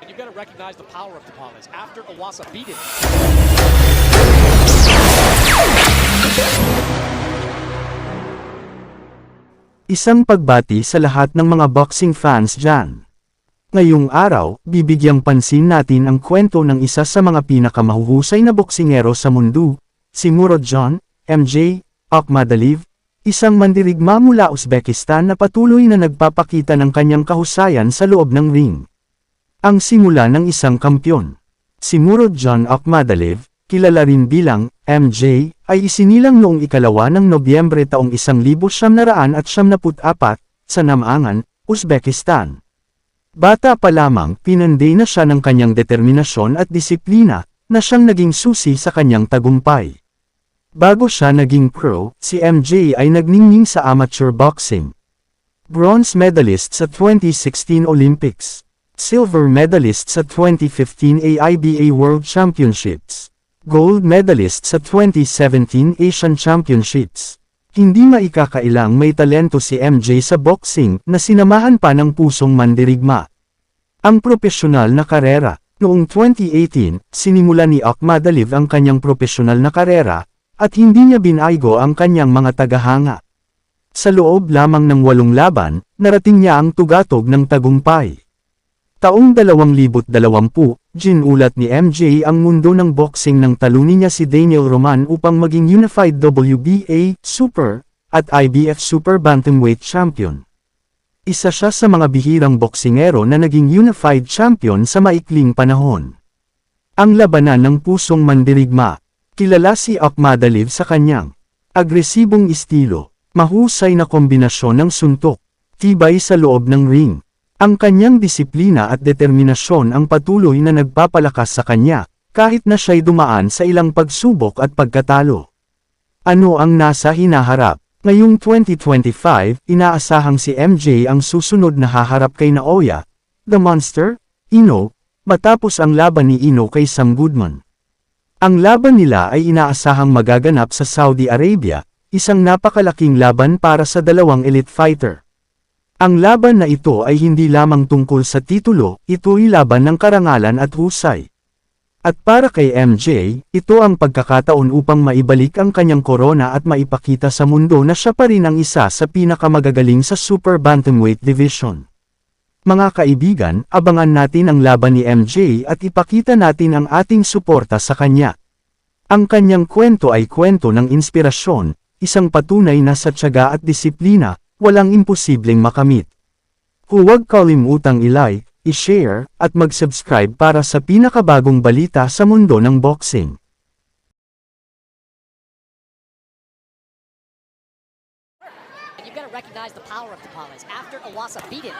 And you've got to recognize the power of Tapales. After Awasa beat him, Isang pagbati sa lahat ng mga boxing fans dyan. Ngayong araw, bibigyang pansin natin ang kwento ng isa sa mga pinakamahuhusay na boksingero sa mundo, si Murad John, MJ, Akhmadaliv, isang mandirigma mula Uzbekistan na patuloy na nagpapakita ng kanyang kahusayan sa loob ng ring. Ang simula ng isang kampyon. Si Murad John Akhmadaliv, kilala rin bilang MJ, ay isinilang noong ikalawa ng Nobyembre taong 1974 sa Namangan, Uzbekistan. Bata pa lamang, pinanday na siya ng kanyang determinasyon at disiplina, na siyang naging susi sa kanyang tagumpay. Bago siya naging pro, si MJ ay nagningning sa amateur boxing. Bronze medalist sa 2016 Olympics. Silver medalist sa 2015 AIBA World Championships. Gold medalist sa 2017 Asian Championships. Hindi maikakailang may talento si MJ sa boxing na sinamahan pa ng pusong mandirigma. Ang profesional na karera, noong 2018, sinimula ni Akhmadaliv ang kanyang profesional na karera, at hindi niya binaygo ang kanyang mga tagahanga. Sa loob lamang ng walong laban, narating niya ang tugatog ng tagumpay. Taong 2020, ginulat ni MJ ang mundo ng boxing nang talunin niya si Daniel Roman upang maging Unified WBA Super at IBF Super Bantamweight Champion. Isa siya sa mga bihirang boksingero na naging Unified Champion sa maikling panahon. Ang labanan ng pusong mandirigma, kilala si Akhmadaliv sa kanyang agresibong estilo, mahusay na kombinasyon ng suntok, tibay sa loob ng ring, ang kanyang disiplina at determinasyon ang patuloy na nagpapalakas sa kanya, kahit na siya'y dumaan sa ilang pagsubok at pagkatalo. Ano ang nasa hinaharap? Ngayong 2025, inaasahang si MJ ang susunod na haharap kay Naoya, The Monster, Ino, matapos ang laban ni Ino kay Sam Goodman. Ang laban nila ay inaasahang magaganap sa Saudi Arabia, isang napakalaking laban para sa dalawang elite fighter. Ang laban na ito ay hindi lamang tungkol sa titulo, ito'y laban ng karangalan at husay. At para kay MJ, ito ang pagkakataon upang maibalik ang kanyang korona at maipakita sa mundo na siya pa rin ang isa sa pinakamagagaling sa Super Bantamweight Division. Mga kaibigan, abangan natin ang laban ni MJ at ipakita natin ang ating suporta sa kanya. Ang kanyang kwento ay kwento ng inspirasyon, isang patunay na sa tiyaga at disiplina, walang imposibleng makamit. Huwag kalimutang i-like, i-share, at mag-subscribe para sa pinakabagong balita sa mundo ng boxing. You've got to recognize the power of Tapales. After Awasa beat him,